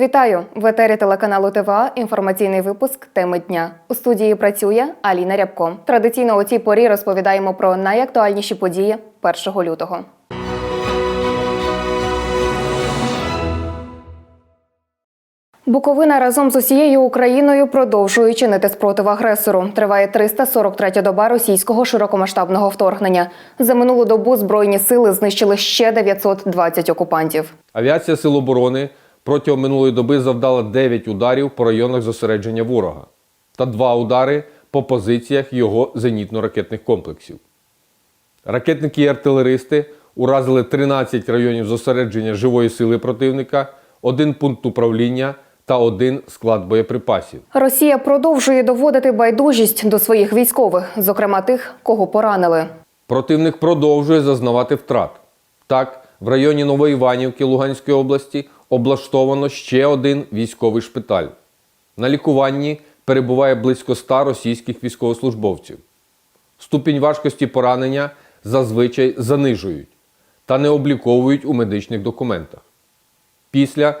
Вітаю в етері телеканалу ТВА. Інформаційний випуск теми дня. У студії працює Аліна Рябко. Традиційно у цій порі розповідаємо про найактуальніші події 1 лютого. Буковина разом з усією Україною продовжує чинити спротив агресору. Триває 343 доба російського широкомасштабного вторгнення. За минулу добу збройні сили знищили ще 920 окупантів. Авіація Сил оборони протягом минулої доби завдала 9 ударів по районах зосередження ворога та 2 удари по позиціях його зенітно-ракетних комплексів. Ракетники і артилеристи уразили 13 районів зосередження живої сили противника, один пункт управління та один склад боєприпасів. Росія продовжує доводити байдужість до своїх військових, зокрема тих, кого поранили. Противник продовжує зазнавати втрат. Так, в районі Новоіванівки Луганської області облаштовано ще один військовий шпиталь. На лікуванні перебуває близько 100 російських військовослужбовців. Ступінь важкості поранення зазвичай занижують та не обліковують у медичних документах. Після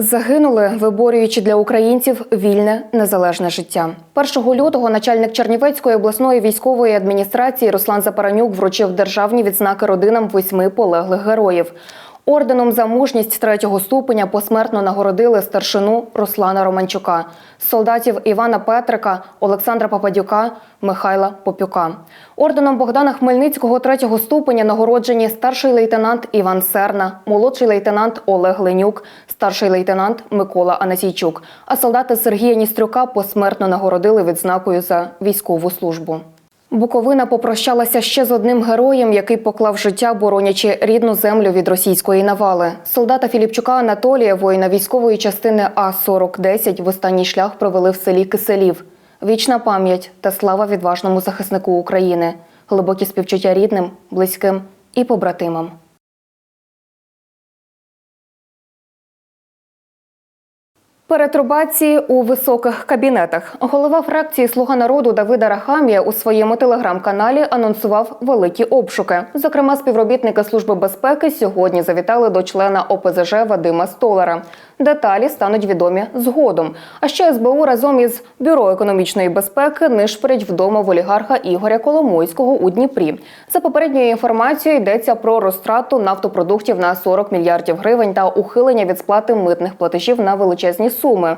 Загинули, виборюючи для українців вільне незалежне життя. 1 лютого начальник Чернівецької обласної військової адміністрації Руслан Запаранюк вручив державні відзнаки родинам восьми полеглих героїв. Орденом за мужність третього ступеня посмертно нагородили старшину Руслана Романчука, солдатів Івана Петрика, Олександра Пападюка, Михайла Попюка. Орденом Богдана Хмельницького третього ступеня нагороджені старший лейтенант Іван Серна, молодший лейтенант Олег Ленюк, старший лейтенант Микола Анасійчук. А солдати Сергія Ністрюка посмертно нагородили відзнакою за військову службу. Буковина попрощалася ще з одним героєм, який поклав життя, боронячи рідну землю від російської навали. Солдата Філіпчука Анатолія, воїна військової частини А 4010 в останній шлях провели в селі Киселів. Вічна пам'ять та слава відважному захиснику України, глибокі співчуття рідним, близьким і побратимам. Перетрубації у високих кабінетах. Голова фракції Слуга народу Давида Рахамія у своєму телеграм-каналі анонсував великі обшуки. Зокрема, співробітники служби безпеки сьогодні завітали до члена ОПЗЖ Вадима Столара. Деталі стануть відомі згодом. А ще СБУ разом із бюро економічної безпеки нишпорять вдома в олігарха Ігоря Коломойського у Дніпрі. За попередньою інформацією йдеться про розтрату нафтопродуктів на 40 мільярдів гривень та ухилення від сплати митних платежів на величезні суми.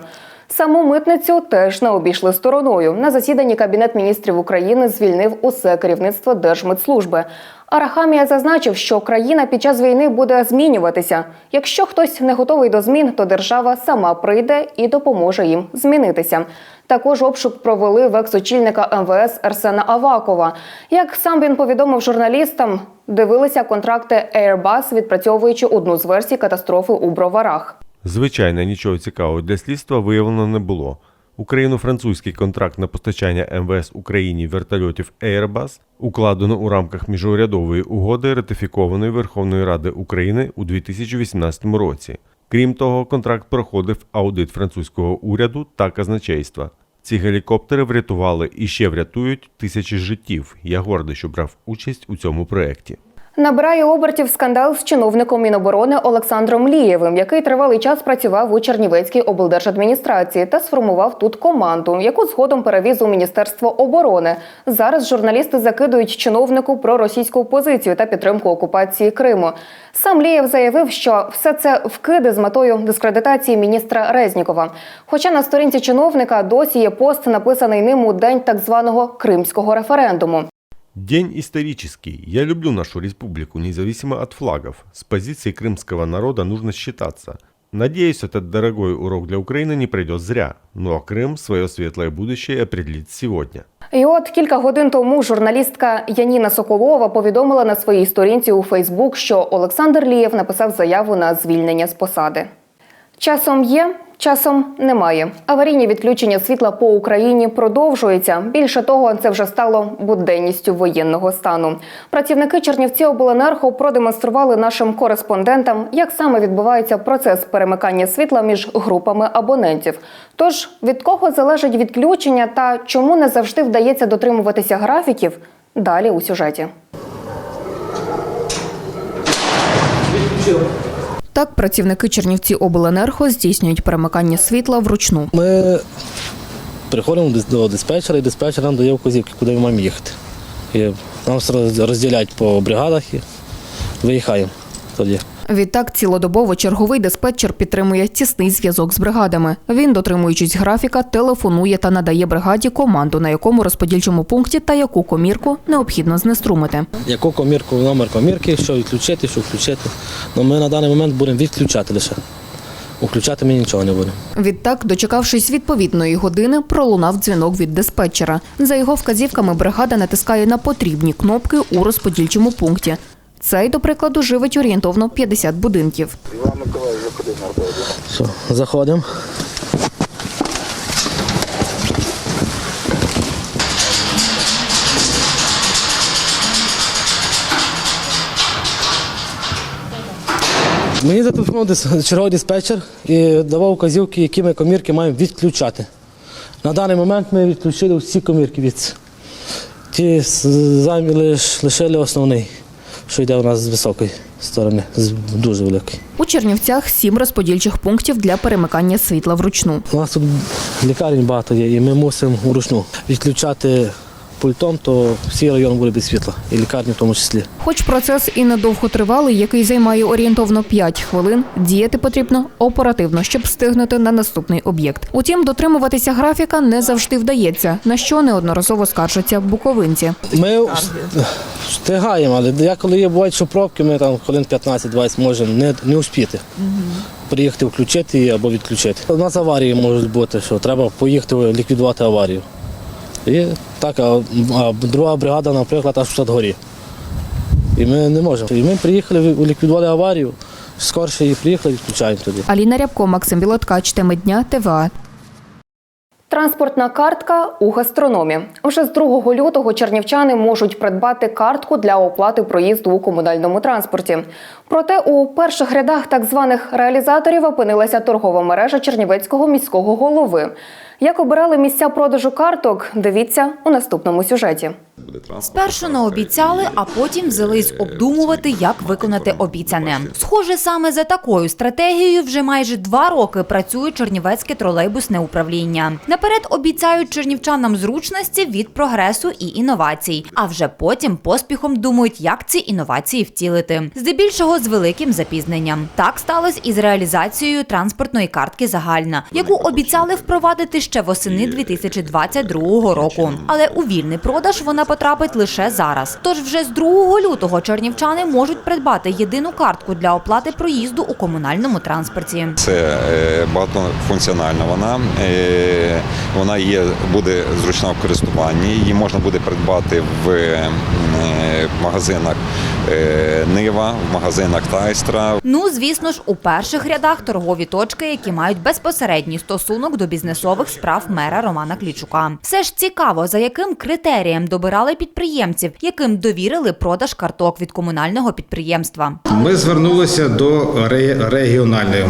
Саму митницю теж не обійшли стороною. На засіданні Кабінет міністрів України звільнив усе керівництво Держмитслужби. Арахамія зазначив, що країна під час війни буде змінюватися. Якщо хтось не готовий до змін, то держава сама прийде і допоможе їм змінитися. Також обшук провели в екс-очільника МВС Арсена Авакова. Як сам він повідомив журналістам, дивилися контракти Airbus, відпрацьовуючи одну з версій катастрофи у броварах. Звичайно, нічого цікавого для слідства виявлено не було. Україно-французький контракт на постачання МВС Україні вертольотів Airbus укладено у рамках міжурядової угоди, ратифікованої Верховної Ради України у 2018 році. Крім того, контракт проходив аудит французького уряду та казначейства. Ці гелікоптери врятували і ще врятують тисячі життів. Я гордий, що брав участь у цьому проєкті. Набирає обертів скандал з чиновником Міноборони Олександром Лієвим, який тривалий час працював у Чернівецькій облдержадміністрації та сформував тут команду, яку згодом перевіз у Міністерство оборони. Зараз журналісти закидують чиновнику про російську позицію та підтримку окупації Криму. Сам Лієв заявив, що все це вкиди з метою дискредитації міністра Резнікова. Хоча на сторінці чиновника досі є пост, написаний ним у день так званого кримського референдуму. День исторический. Я люблю нашу республику, независимо от флагов. С позиции крымского народа нужно считаться. Надеюсь, этот дорогой урок для Украины не пройдет зря. Ну а Крым свое светлое будущее определит сегодня. І от кілька годин тому журналістка Яніна Соколова повідомила на своїй сторінці у Фейсбук, що Олександр Лієв написав заяву на звільнення з посади. Часом є, Часом немає. Аварійні відключення світла по Україні продовжуються. Більше того, це вже стало буденністю воєнного стану. Працівники Чернівці обленерго продемонстрували нашим кореспондентам, як саме відбувається процес перемикання світла між групами абонентів. Тож від кого залежить відключення та чому не завжди вдається дотримуватися графіків? Далі у сюжеті. Так, працівники Чернівці обленерго здійснюють перемикання світла вручну. Ми приходимо до диспетчера, і диспетчер нам дає вказівки, куди ми маємо їхати. І нам розділяють по бригадах і виїхаємо тоді. Відтак, цілодобово черговий диспетчер підтримує тісний зв'язок з бригадами. Він, дотримуючись графіка, телефонує та надає бригаді команду, на якому розподільчому пункті та яку комірку необхідно знеструмити. Яку комірку, номер комірки, що відключити, що включити. Ну, ми на даний момент будемо відключати лише. Включати ми нічого не будемо. Відтак, дочекавшись відповідної години, пролунав дзвінок від диспетчера. За його вказівками, бригада натискає на потрібні кнопки у розподільчому пункті. Цей, до прикладу, живить орієнтовно 50 будинків. Іван Все, заходимо. Мені зателефонував черговий диспетчер і давав вказівки, які ми комірки маємо відключати. На даний момент ми відключили всі комірки від. Ті з- замі лиш, лишили основний, що йде у нас з високої сторони, з дуже великої. У Чернівцях сім розподільчих пунктів для перемикання світла вручну. У нас тут лікарень багато є, і ми мусимо вручну відключати пультом, то всій район буде без світла, і лікарні в тому числі. Хоч процес і недовго тривалий, який займає орієнтовно 5 хвилин, діяти потрібно оперативно, щоб встигнути на наступний об'єкт. Утім, дотримуватися графіка не завжди вдається, на що неодноразово скаржаться буковинці. Ми встигаємо, але я коли є бувають, що пробки, ми там хвилин 15-20 можемо не, не успіти. Приїхати включити її або відключити. У нас аварії можуть бути, що треба поїхати ліквідувати аварію. І так, а, друга бригада, наприклад, аж в Садгорі. І ми не можемо. І ми приїхали, ліквідували аварію, скорше її приїхали, відключаємо тоді. Аліна Рябко, Максим Білоткач, теми дня, ТВА. Транспортна картка у гастрономі. Уже з 2 лютого чернівчани можуть придбати картку для оплати проїзду у комунальному транспорті. Проте у перших рядах так званих реалізаторів опинилася торгова мережа Чернівецького міського голови. Як обирали місця продажу карток, дивіться у наступному сюжеті. Спершу наобіцяли, а потім взялись обдумувати, як виконати обіцяне. Схоже, саме за такою стратегією вже майже два роки працює чернівецьке тролейбусне управління. Наперед обіцяють чернівчанам зручності від прогресу і інновацій, а вже потім поспіхом думають, як ці інновації втілити. Здебільшого з великим запізненням. Так сталося і з реалізацією транспортної картки загальна, яку обіцяли впровадити ще восени 2022 року. Але у вільний продаж вона потрапить лише зараз. Тож вже з 2 лютого чернівчани можуть придбати єдину картку для оплати проїзду у комунальному транспорті. Це е, багатофункціональна вона. Е, Вона є, буде зручна в користуванні. Її можна буде придбати в е, магазинах Нива, в магазинах Тайстра, Ну, звісно ж, у перших рядах торгові точки, які мають безпосередній стосунок до бізнесових справ мера Романа Клічука. Все ж цікаво, за яким критерієм добирали підприємців, яким довірили продаж карток від комунального підприємства. Ми звернулися до ре- регіональних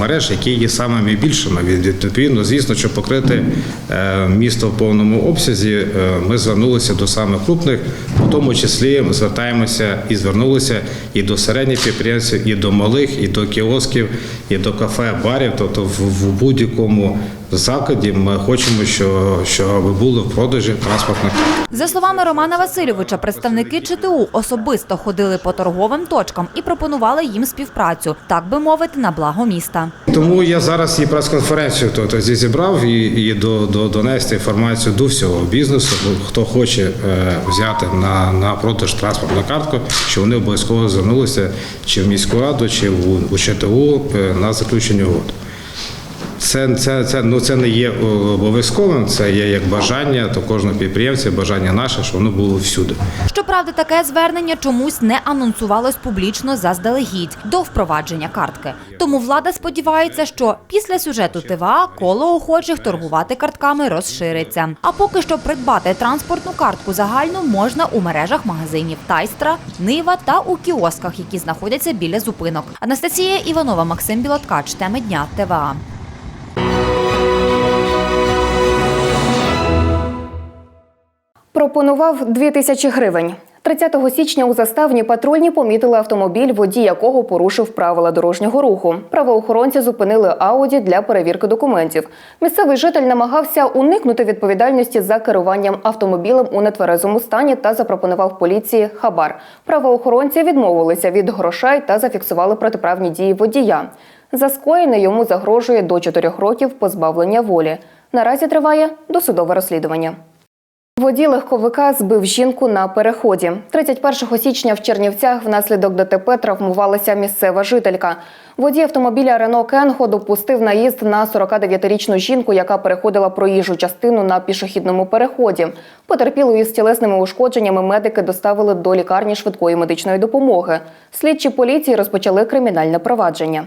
мереж, які є самими більшими. Від- Відповідно, звісно, щоб покрити е, місто в повному обсязі, е, ми звернулися до самих крупних, в тому числі звертаємося і звернулися і до середніх підприємців, і до малих, і до кіосків, і до кафе, барів. Тобто в будь-якому закладі ми хочемо, що, щоб були в продажі транспортних За словами Романа Васильовича, представники ЧТУ особисто ходили по торговим точкам і пропонували їм співпрацю, так би мовити, на благо міста. Тому я зараз і прес-конференцію тобто, зібрав і, і до, до, донести інформацію до всього бізнесу, хто хоче е, взяти на, на продаж транспортну картку, що вони обов'язково звернулися чи в міську раду, чи в, ЧТУ е, на заключення угод. Це, це, це, ну, це не є обов'язковим, це є як бажання то кожного підприємця, бажання наше, щоб воно було всюди. Щоправда, таке звернення чомусь не анонсувалось публічно заздалегідь до впровадження картки. Тому влада сподівається, що після сюжету ТВА коло охочих торгувати картками розшириться. А поки що придбати транспортну картку загальну можна у мережах магазинів Тайстра, Нива та у кіосках, які знаходяться біля зупинок. Анастасія Іванова, Максим Білоткач. Теми дня ТВА. Пропонував 2 тисячі гривень. 30 січня у заставні патрульні помітили автомобіль, водій якого порушив правила дорожнього руху. Правоохоронці зупинили Ауді для перевірки документів. Місцевий житель намагався уникнути відповідальності за керуванням автомобілем у нетверезому стані та запропонував поліції хабар. Правоохоронці відмовилися від грошей та зафіксували протиправні дії водія. За скоєне йому загрожує до 4 років позбавлення волі. Наразі триває досудове розслідування. Водій легковика збив жінку на переході. 31 січня в Чернівцях внаслідок ДТП травмувалася місцева жителька. Водій автомобіля Рено Кенго допустив наїзд на 49-річну жінку, яка переходила проїжджу частину на пішохідному переході. Потерпілу із тілесними ушкодженнями медики доставили до лікарні швидкої медичної допомоги. Слідчі поліції розпочали кримінальне провадження.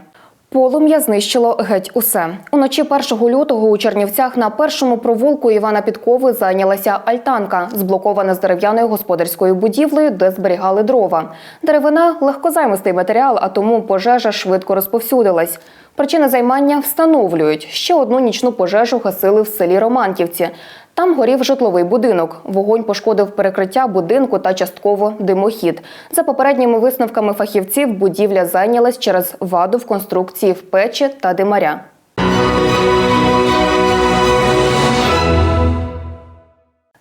Полум'я знищило геть усе. Уночі 1 лютого у Чернівцях на першому провулку Івана Підкови зайнялася альтанка, зблокована з дерев'яною господарською будівлею, де зберігали дрова. Деревина легкозаймистий матеріал, а тому пожежа швидко розповсюдилась. Причини займання встановлюють. Ще одну нічну пожежу гасили в селі Романківці. Там горів житловий будинок. Вогонь пошкодив перекриття будинку та частково димохід. За попередніми висновками фахівців, будівля зайнялась через ваду в конструкції в печі та димаря.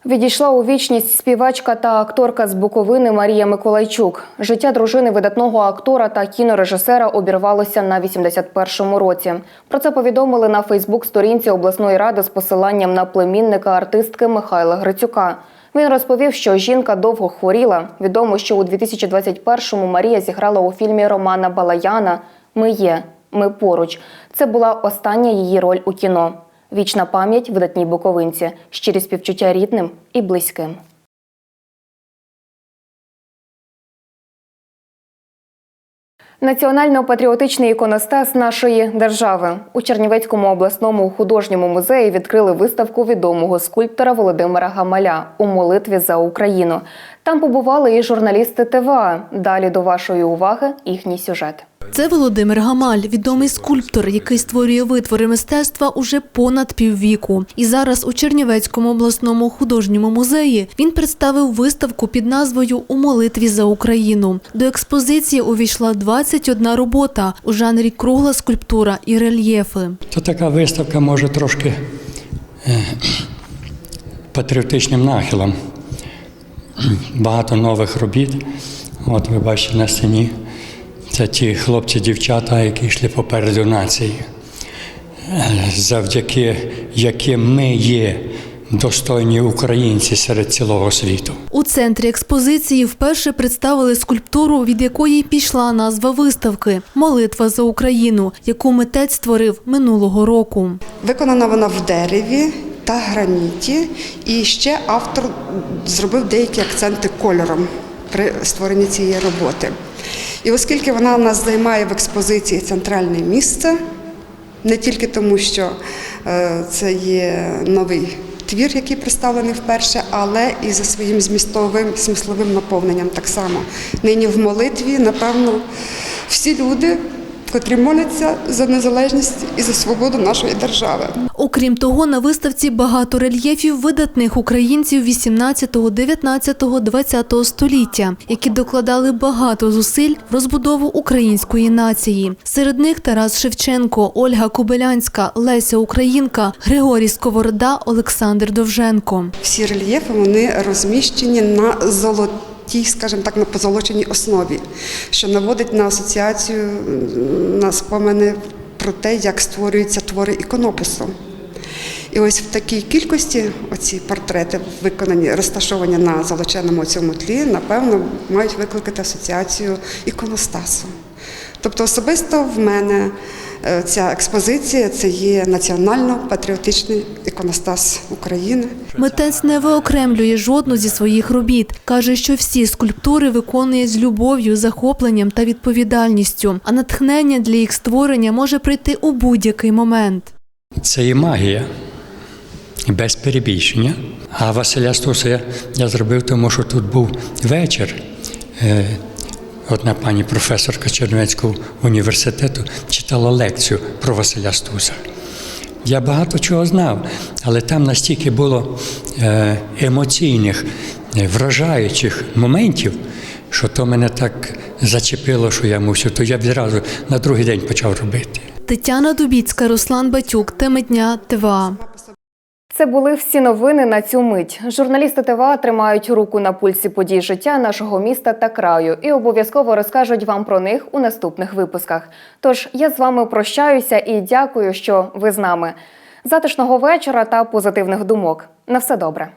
Відійшла у вічність співачка та акторка з Буковини Марія Миколайчук. Життя дружини видатного актора та кінорежисера обірвалося на 81-му році. Про це повідомили на Фейсбук-сторінці обласної ради з посиланням на племінника артистки Михайла Грицюка. Він розповів, що жінка довго хворіла. Відомо, що у 2021-му Марія зіграла у фільмі Романа Балаяна Ми є, ми поруч. Це була остання її роль у кіно. Вічна пам'ять видатній буковинці, щирі співчуття рідним і близьким. Національно-патріотичний іконостас нашої держави у Чернівецькому обласному художньому музеї відкрили виставку відомого скульптора Володимира Гамаля у молитві за Україну. Там побували і журналісти ТВА. Далі до вашої уваги їхній сюжет. Це Володимир Гамаль, відомий скульптор, який створює витвори мистецтва уже понад піввіку. І зараз у Чернівецькому обласному художньому музеї він представив виставку під назвою У молитві за Україну. До експозиції увійшла 21 робота у жанрі кругла скульптура і рельєфи. То така виставка може трошки е, патріотичним нахилом. Багато нових робіт. От ви бачите на стіні. Це ті хлопці-дівчата, які йшли попереду нації, Е, завдяки яким ми є достойні українці серед цілого світу. У центрі експозиції вперше представили скульптуру, від якої пішла назва виставки Молитва за Україну, яку митець створив минулого року. Виконана вона в дереві та граніті, і ще автор зробив деякі акценти кольором при створенні цієї роботи. І оскільки вона у нас займає в експозиції центральне місце, не тільки тому, що е, це є новий твір, який представлений вперше, але і за своїм змістовим смисловим наповненням так само. Нині в молитві, напевно, всі люди, котрі моляться за незалежність і за свободу нашої держави. Окрім того, на виставці багато рельєфів видатних українців 18, 19, 20 століття, які докладали багато зусиль в розбудову української нації. Серед них Тарас Шевченко, Ольга Кобилянська, Леся Українка, Григорій Сковорода, Олександр Довженко. Всі рельєфи вони розміщені на золотій, скажімо так, на позолоченій основі, що наводить на асоціацію на спомини про те, як створюються твори іконопису. І ось в такій кількості оці портрети, виконані, розташовані на золоченому цьому тлі, напевно, мають викликати асоціацію іконостасу. Тобто особисто в мене ця експозиція це є національно-патріотичний іконостас України. Митець не виокремлює жодну зі своїх робіт. Каже, що всі скульптури виконує з любов'ю, захопленням та відповідальністю. А натхнення для їх створення може прийти у будь-який момент. Це і магія, без перебільшення. А Василя Стуса я, я зробив, тому що тут був вечір. Одна пані професорка Чернівецького університету читала лекцію про Василя Стуса. Я багато чого знав, але там настільки було е, емоційних, е, вражаючих моментів, що то мене так зачепило, що я мусив, то я відразу на другий день почав робити. Тетяна Дубіцька, Руслан Батюк, Теми дня, ТВА. Це були всі новини на цю мить. Журналісти ТВА тримають руку на пульсі подій життя нашого міста та краю і обов'язково розкажуть вам про них у наступних випусках. Тож я з вами прощаюся і дякую, що ви з нами. Затишного вечора та позитивних думок. На все добре.